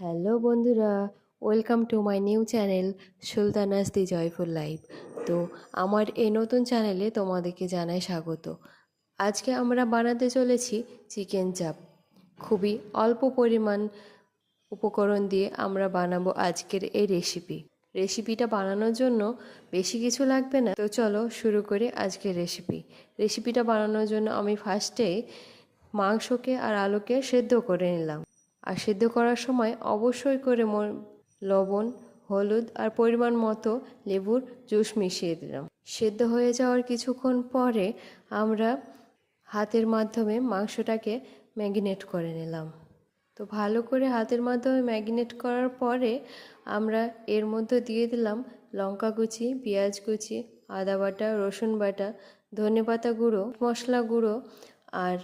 Hello বন্ধুরা, welcome to my new channel Sultana's the joyful life. তো আমার এই নতুন চ্যানেলে তোমাদেরকে জানাই স্বাগত। আজকে আমরা বানাতে চলেছি চিকেন চাপ। খুবই অল্প পরিমাণ উপকরণ দিয়ে আমরা বানাবো আজকের এই রেসিপি রেসিপিটা বানানোর জন্য বেশি কিছু লাগবে না। তো চলো শুরু করি আজকের রেসিপি রেসিপিটা বানানোর জন্য আমি ফার্স্টে মাংসকে আর আলুকে সেদ্ধ করে নিলাম। আর সেদ্ধ করার সময় অবশ্যই করে লবণ, হলুদ আর পরিমাণ মতো লেবুর জুস মিশিয়ে দিলাম। সেদ্ধ হয়ে যাওয়ার কিছুক্ষণ পরে আমরা হাতের মাধ্যমে মাংসটাকে ম্যাগিনেট করে নিলাম। তো ভালো করে হাতের মাধ্যমে ম্যাগিনেট করার পরে আমরা এর মধ্যে দিয়ে দিলাম লঙ্কা কুচি পেঁয়াজ কুচি আদা বাটা, রসুন বাটা, ধনে পাতা গুঁড়ো, মশলা গুঁড়ো আর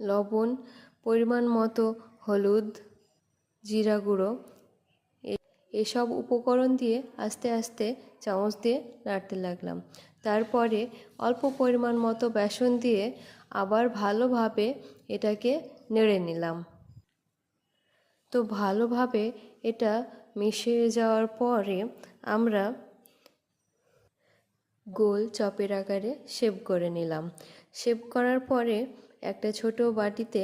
লবণ, পরিমাণ মতো হলুদ জিরা গুঁড়ো এসব উপকরণ দিয়ে আস্তে আস্তে চামচ দিয়ে নাড়তে লাগলাম। তারপরে অল্প পরিমাণ মতো বেসন দিয়ে আবার ভালোভাবে এটাকে নেড়ে নিলাম। তো ভালোভাবে এটা মিশিয়ে যাওয়ার পরে আমরা গোল চপের আকারে শেপ করে নিলাম। শেপ করার পরে একটা ছোট বাটিতে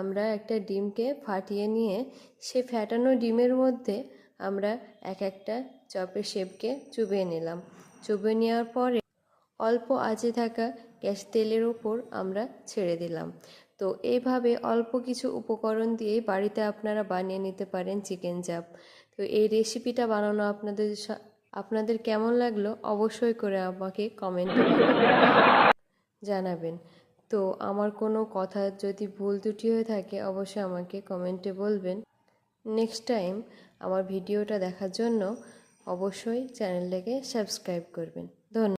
আমরা একটা ডিমকে ফাটিয়ে নিয়ে সে ফ্যাটানো ডিমের মধ্যে আমরা এক একটা চপের শেপকে চুবিয়ে নিলাম। চুবিয়ে নেওয়ার পরে অল্প আঁচে থাকা গ্যাস তেলের ওপর আমরা ছেড়ে দিলাম। তো এইভাবে অল্প কিছু উপকরণ দিয়েই বাড়িতে আপনারা বানিয়ে নিতে পারেন চিকেন চাপ। তো এই রেসিপিটা বানানো আপনাদের আপনাদের কেমন লাগল অবশ্যই করে আমাকে কমেন্ট জানাবেন। তো আমার কোনো কথা যদি ভুল ত্রুটি হয়ে থাকে, অবশ্যই আমাকে কমেন্টে বলবেন। নেক্সট টাইম আমার ভিডিওটা দেখার জন্য অবশ্যই চ্যানেলটাকে সাবস্ক্রাইব করবেন। ধন্যবাদ।